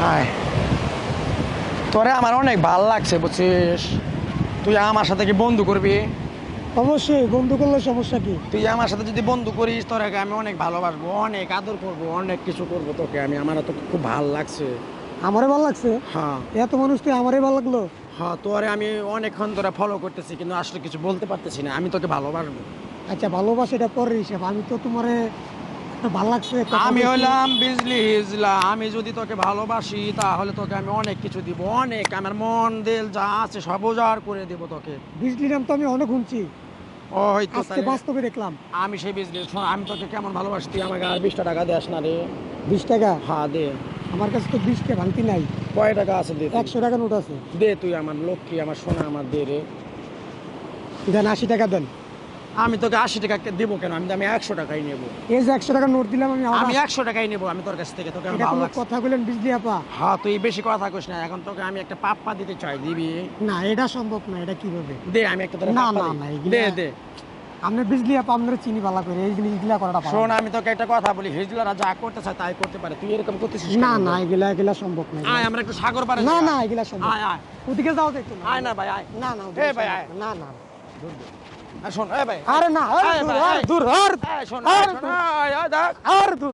হায়। তোরে আমার অনেক ভালো লাগছে বুঝছিস? তুই আমার সাথে কি বন্ধু করবি? অবশ্যই বন্ধু করলে সমস্যা কি? তুই আমার সাথে যদি বন্ধু করিস তোর আমি অনেক ভালোবাসবো অনেক আদর করব অনেক কিছু করব তোকে আমি। আমার তো খুব ভালো লাগছে। আমারে ভালো লাগছে? হ্যাঁ। এত মানুষ তুই আমারে ভালো লাগল? হ্যাঁ তোরে আমি অনেকক্ষণ ধরে ফলো করতেছি কিন্তু আসলে কিছু বলতে পারতেছি না। আমি তোকে ভালোবাসবো। আচ্ছা ভালোবাসা এটা পরের হিসাব। আমি তো তোমারে ভালো লাগছে আমি। হলাম বিজলি হিজলা আমি যদি তোকে ভালোবাসি তাহলে তোকে আমি অনেক কিছু দিব অনেক আমার মন দিল যা আছে সব উজাড় করে দিব তোকে। বিজলি নাম তো আমি অনেক শুনছি। ও হয়তো আজকে বাস্তবে দেখলাম। আমি সেই বিজলি শোন আমি তোকে কেমন ভালোবাসি তুই আমাকে আর বিশটা টাকা দেস না রে। বিশ টাকা? হ্যাঁ দে। আমার কাছে তো বিশ টাকা ভাঙতি নাই। কয় টাকা আছে দে একশো টাকা নোট আছে। দে তুই আমার লক্ষ্মী আমার সোনা আমার দে রে। দেন আশি টাকা দেন। আমি তোকে আশি টাকা দেবো কেন? আমি আমি একশো টাকাই নেব। এই যে একশো টাকা নোট দিলাম আমি আমি একশো টাকাই নেব আমি তোর কাছ থেকে তোকে কথা বললেন বিজলি আপা। হ্যাঁ তুই বেশি কথা কইস না এখন তোকে আমি একটা পাপ্পা দিতে চাই দিবি? না এটা সম্ভব না এটা কীভাবে? দে আমি একটা না, না, না, দে দে। আপনি বিজলি আপা আপনার চিনি ভালো করে এই জিনিসগুলা করাটা শোন আমি তোকে একটা কথা বলি হিজলারা যা করতে চায় তাই করতে পারে। তুই এরকম করতেছিস না না এগুলা এগুলা সম্ভব না আয় আমরা একটু সাগর পারে না না এগুলা সম্ভব আয় আয়। ওদিকে যাও দেখো আয় না ভাই আয়। না না এ ভাই, আয়। না না। শোন আরে না দূর, আর শোন আর দূর।